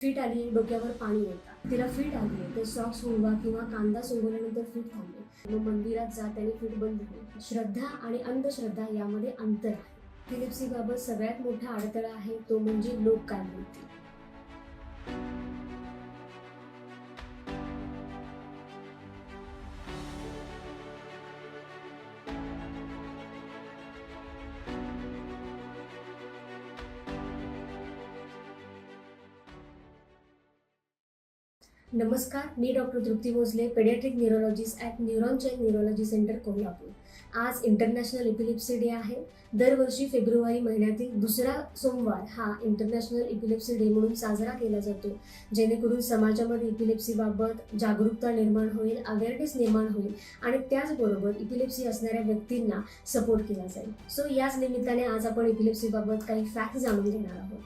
Fit आली डोक्यावर पाणी येतात तिला फिट आली तर सॉक्स उडवा किंवा कांदा सोंगवल्यानंतर फिट थांबले. मग मंदिरात जा त्याने फिट बंद होईल श्रद्धा आणि अंधश्रद्धा यामध्ये अंतर आहे. फिलिप्सीबाबत सगळ्यात मोठा अडथळा आहे तो म्हणजे लोक काय म्हणतील नमस्कार मी doctor Trupti Bhosale pediatric neurologist at Neuron Chain Neurology Centre Kolhapur. आज इंटरनॅशनल इपिलिप्सी डे आहे. दरवर्षी फेब्रुवारी महिन्यातील दुसरा सोमवार हा इंटरनॅशनल इपिलिप्सी डे म्हणून साजरा केला जातो जेणेकरून समाजामध्ये इपिलिप्सीबाबत जागरूकता निर्माण होईल अवेअरनेस निर्माण होईल आणि त्याचबरोबर इपिलिप्सी असणाऱ्या व्यक्तींना सपोर्ट केला जाईल. सो याच निमित्ताने आज आपण इपिलिप्सीबाबत काही फॅक्ट जाणून घेणार आहोत.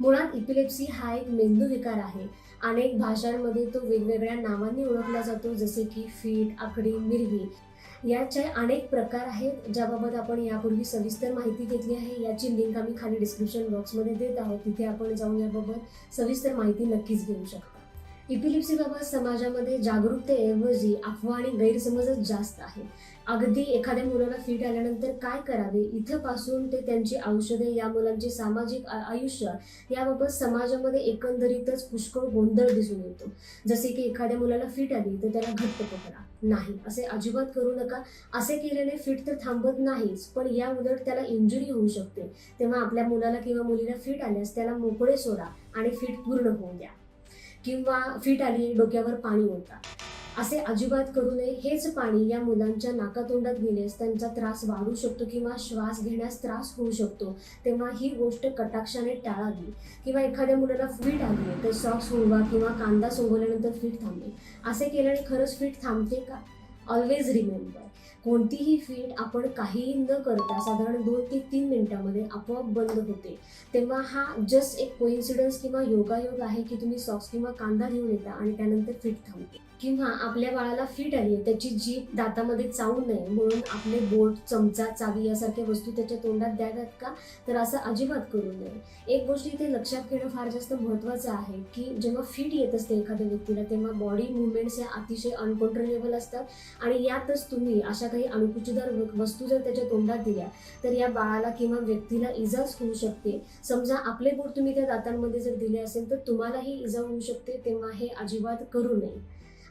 मुळात इपिलेप्सी हा एक मेंदू विकार आहे. अनेक भाषांमध्ये तो वेगवेगळ्या नावांनी ओळखला जातो जसे की फीट आकडी मिरगी याचे अनेक प्रकार आहेत ज्याबाबत आपण यापूर्वी सविस्तर माहिती घेतली आहे. याची लिंक आम्ही खाली डिस्क्रिप्शन बॉक्समध्ये देत आहोत. तिथे आपण जाऊन याबाबत सविस्तर माहिती नक्कीच घेऊ शकतो. इपिलिप्सीबाबत समाजामध्ये जागरूकतेऐवजी अफवा आणि गैरसमजच जास्त आहे. अगदी एखाद्या मुलाला फिट आल्यानंतर काय करावे? इथंपासून ते त्यांची औषधे या मुलांचे सामाजिक आयुष्य याबाबत समाजामध्ये एकंदरीतच पुष्कळ गोंधळ दिसून येतो. जसे की एखाद्या मुलाला फिट आली तर त्याला घट्ट पकडा. नाही असे अजिबात करू नका. असे केल्याने फिट तर थांबत नाहीच पण या उलट त्याला इंजुरी होऊ शकते. तेव्हा आपल्या मुलाला किंवा मुलीला फिट आल्यास त्याला मोकळे सोडा आणि फिट पूर्ण होऊ द्या. किंवा फिट आली डोक्यावर पाणी ओढता असे अजिबात करू नये. हेच पाणी या मुलांच्या नाकातोंडात गेल्यास त्यांचा त्रास वाढू शकतो किंवा श्वास घेण्यास त्रास होऊ शकतो. तेव्हा ही गोष्ट कटाक्षाने टाळावी. किंवा एखाद्या मुलाला फिट आली तर सॉक्स होवा किंवा कांदा सोंगवल्यानंतर फिट थांबेल असे केल्याने खरंच फिट थांबते का? ऑलवेज रिमेंबर कोणतीही फीट आपण काहीही न करता साधारण दोन ते तीन मिनिटामध्ये आपोआप बंद होते. तेव्हा हा जस्ट एक कोइन्सिडन्स किंवा योगायोग आहे की तुम्ही सॉक्स किंवा कांदा घेऊन येता आणि त्यानंतर फिट थांबते. किंवा आपल्या बाळाला फिट आली आहे त्याची जीभ दातामध्ये चावू नये म्हणून आपले बोट चमचा चावी यासारख्या वस्तू त्याच्या तोंडात द्याव्यात का? तर असं अजिबात करू नये. एक गोष्ट इथे लक्षात घेणं फार जास्त महत्त्वाचं आहे की जेव्हा फिट येत असते एखाद्या व्यक्तीला तेव्हा बॉडी मुवमेंट्स या अतिशय अनकंट्रोलेबल असतात. आणि यातच तुम्ही अशा काही अणुकुचीदार वस्तू जर त्याच्या तोंडात दिल्या तर या बाळाला किंवा व्यक्तीला इजाच होऊ शकते. समजा आपले बोट तुम्ही त्या दातांमध्ये जर दिले असेल तर तुम्हालाही इजा होऊ शकते तेव्हा हे अजिबात करू नये.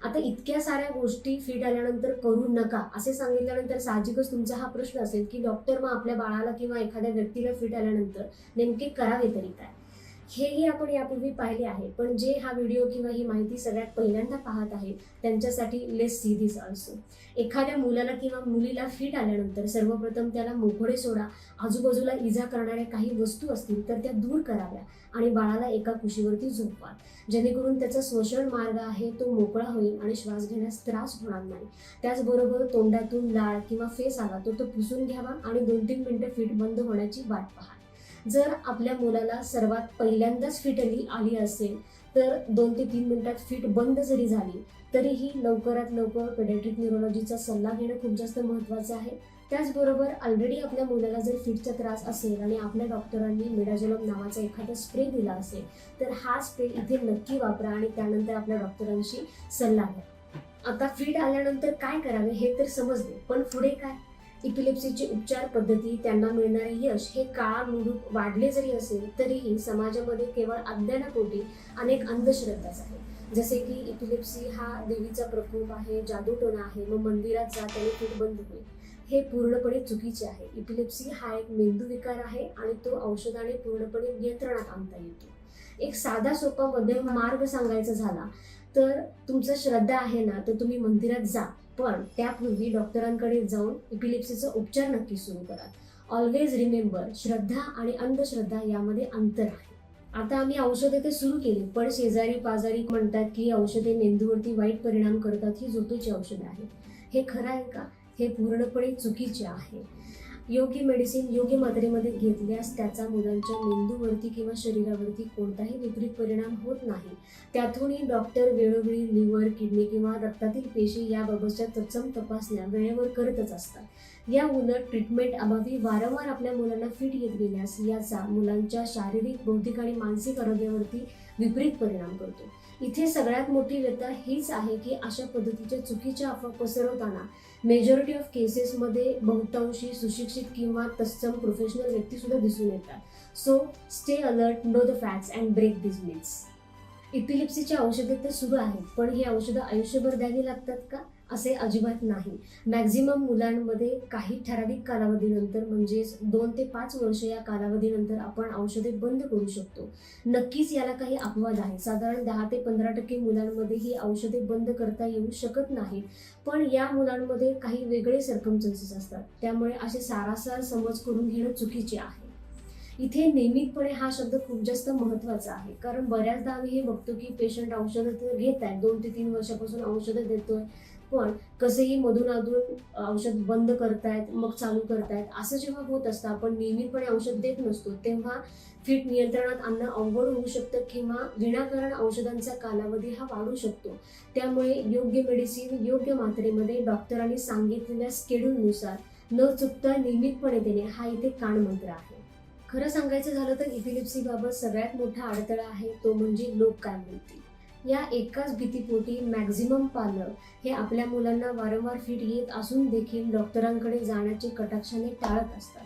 आता इतक्या साऱ्या गोष्टी फिट आल्यानंतर करू नका असे सांगितल्यानंतर साहजिकच तुमचा हा प्रश्न असेल की डॉक्टर मग आपल्या बाळाला किंवा एखाद्या व्यक्तीला फिट आल्यानंतर नेमके करावे तरी काय? हेही आपण यापूर्वी पाहिले आहे. पण जे हा व्हिडिओ किंवा ही माहिती सगळ्यात पहिल्यांदा पाहत आहे त्यांच्यासाठी लेस सी दिस ऑल्सो एखाद्या मुलाला किंवा मुलीला फिट आल्यानंतर सर्वप्रथम त्याला मोकळे सोडा आजूबाजूला इजा करणाऱ्या काही वस्तू असतील तर त्या दूर कराव्या आणि बाळाला एका कुशीवरती झोपवा. जेणेकरून त्याचा श्वसन मार्ग आहे तो मोकळा होईल आणि श्वास घेण्यास त्रास होणार नाही. त्याचबरोबर तोंडातून लाळ किंवा फेस आला तर तो पुसून घ्यावा आणि दोन तीन मिनटं फिट बंद होण्याची वाट पहा. जर आपल्या मुलाला सर्वात पहिल्यांदाच फिट आली आली असेल तर दोन ते तीन मिनिटात फिट बंद जरी झाली तरीही लवकरात लवकर पेडेट्रिक न्यूरोलॉजीचा सल्ला घेणं खूप जास्त महत्त्वाचं आहे. त्याचबरोबर ऑलरेडी आपल्या मुलाला जर फिटचा त्रास असेल आणि आपल्या डॉक्टरांनी मिडाजोलम नावाचा एखादा स्प्रे दिला असेल तर हा स्प्रे इथे नक्की वापरा आणि त्यानंतर आपल्या डॉक्टरांशी सल्ला घ्या. आता फिट आल्यानंतर काय करावे हे तर समजले पण पुढे काय? इपिलेप्सीची उपचार पद्धती त्यांना मिळणारे यश हे काळानुरूप वाढले जरी असेल तरीही समाजामध्ये केवळ अज्ञानापोटी अनेक अंधश्रद्धाच आहेत. जसे की इपिलेप्सी हा देवीचा प्रकोप आहे जादूटोणा आहे मग मंदिरात जा त्याने फिट बंद होईल. हे पूर्णपणे चुकीचे आहे. इपिलेप्सी हा एक मेंदू विकार आहे आणि तो औषधाने पूर्णपणे नियंत्रणात आणता येतो. एक साधा सोपा मध्यम मार्ग सांगायचा झाला तर तुमचं श्रद्धा आहे ना तर तुम्ही मंदिरात जा. पण त्यापूर्वी डॉक्टरांकडे जाऊन इपिलिप्सीचा उपचार नक्की सुरू करा. ऑलवेज रिमेंबर श्रद्धा आणि अंधश्रद्धा यामध्ये अंतर आहे. आता आम्ही औषधे ते सुरू केली पण शेजारी पाजारी म्हणतात की औषधे मेंदूवरती वाईट परिणाम करतात ही झोपेची औषधे आहेत. हे खरं आहे का? हे पूर्णपणे चुकीचे आहे. योग्य मेडिसिन योग्य मात्रेमध्ये घेतल्यास त्याचा मुलांच्या मेंदूवरती किंवा शरीरावरती कोणताही विपरीत परिणाम होत नाही. त्यातूनही डॉक्टर वेळोवेळी लिव्हर किडनी किंवा रक्तातील पेशी याबाबतच्या तत्सम तपासण्या वेळेवर करतच असतात. या उलट ट्रीटमेंट अभावी वारंवार आपल्या मुलांना फिट येत गेल्यास याचा मुलांच्या शारीरिक बौद्धिक आणि मानसिक आरोग्यावरती विपरीत परिणाम करतो. इथे सगळ्यात मोठी व्यथा हीच आहे की अशा पद्धतीच्या चुकीच्या अफवा पसरवताना मेजॉरिटी ऑफ केसेसमध्ये बहुतांशी सुशिक्षित किंवा तत्सम प्रोफेशनल व्यक्तीसुद्धा दिसून येतात. So stay alert know the facts and break this myths इपिलिप्सीची औषधे तर सुरू आहेत पण ही औषधं आयुष्यभर द्यावी लागतात का? असे अजिबात नाही. मॅक्झिमम मुलांमध्ये काही ठराविक कालावधीनंतर म्हणजेच दोन ते पाच वर्ष या कालावधीनंतर आपण औषधे बंद करू शकतो. नक्कीच याला काही अपवाद आहे. साधारण दहा ते पंधरा टक्के मुलांमध्ये ही औषधे बंद करता येऊ शकत नाही. पण या मुलांमध्ये काही वेगळे सर्कमचन्सेस असतात. त्यामुळे असे सारासार समज करून घेणं चुकीचे आहे. इथे नियमितपणे हा शब्द खूप जास्त महत्त्वाचा आहे. कारण बऱ्याचदा आम्ही हे बघतो की पेशंट औषधं तर घेत आहेत दोन ते तीन वर्षापासून औषधं देतोय. पण कसेही मधून अधून औषध बंद करतायत मग चालू करतायत असं जेव्हा होत असतं आपण नियमितपणे औषध देत नसतो तेव्हा फिट नियंत्रणात आणणं अवघड होऊ शकतं किंवा विनाकारण औषधांचा कालावधी हा वाढू शकतो. त्यामुळे योग्य मेडिसिन योग्य मात्रेमध्ये डॉक्टरांनी सांगितलेल्या स्केड्यूलनुसार न चुकता नियमितपणे देणे हा इथे कानमंत्र आहे. खरं सांगायचं झालं तर इपिलिप्सीबाबत सगळ्यात मोठा अडथळा आहे तो म्हणजे लोक काय म्हणतील या एकाच भीतीपोटी मॅक्झिमम पालक हे आपल्या मुलांना वारंवार फिट येत असून देखील डॉक्टरांकडे जाण्याचे कटाक्षाने टाळत असतात.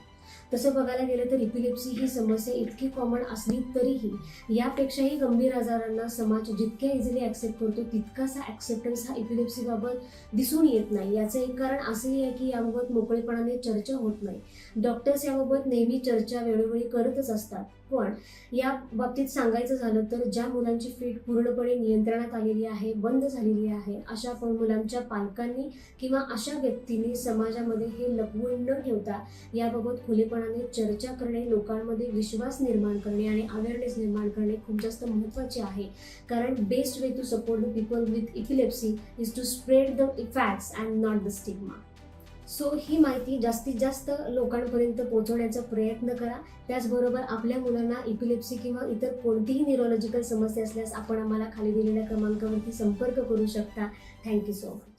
तसं बघायला गेलं तर इपिलेप्सी ही समस्या इतकी कॉमन असली तरीही यापेक्षाही गंभीर आजारांना समाज जितक्या इझिली ॲक्सेप्ट करतो तितकासा ॲक्सेप्टन्स हा इपिलेप्सीबाबत दिसून येत नाही. याचं एक कारण असंही आहे की याबाबत मोकळेपणाने चर्चा होत नाही. डॉक्टर्स याबाबत नेहमी चर्चा वेळोवेळी करतच असतात. पण या बाबतीत सांगायचं झालं तर ज्या मुलांची फीट पूर्णपणे नियंत्रणात आलेली आहे बंद झालेली आहे अशा पण मुलांच्या पालकांनी किंवा अशा व्यक्तींनी समाजामध्ये हे लपवून न ठेवता याबाबत खुलेपणाने चर्चा करणे लोकांमध्ये विश्वास निर्माण करणे आणि अवेअरनेस निर्माण करणे खूप जास्त महत्त्वाचे आहे. कारण best way to support the people with epilepsy is to spread the facts and not the stigma so ही माहिती जास्तीत जास्त लोकांपर्यंत पोहोचवण्याचा प्रयत्न करा. त्याचबरोबर आपल्या मुलांना इपिलेप्सी किंवा इतर कोणतीही न्यूरोलॉजिकल समस्या असल्यास आपण आम्हाला खाली दिलेल्या क्रमांकावरती संपर्क करू शकता. Thank you so much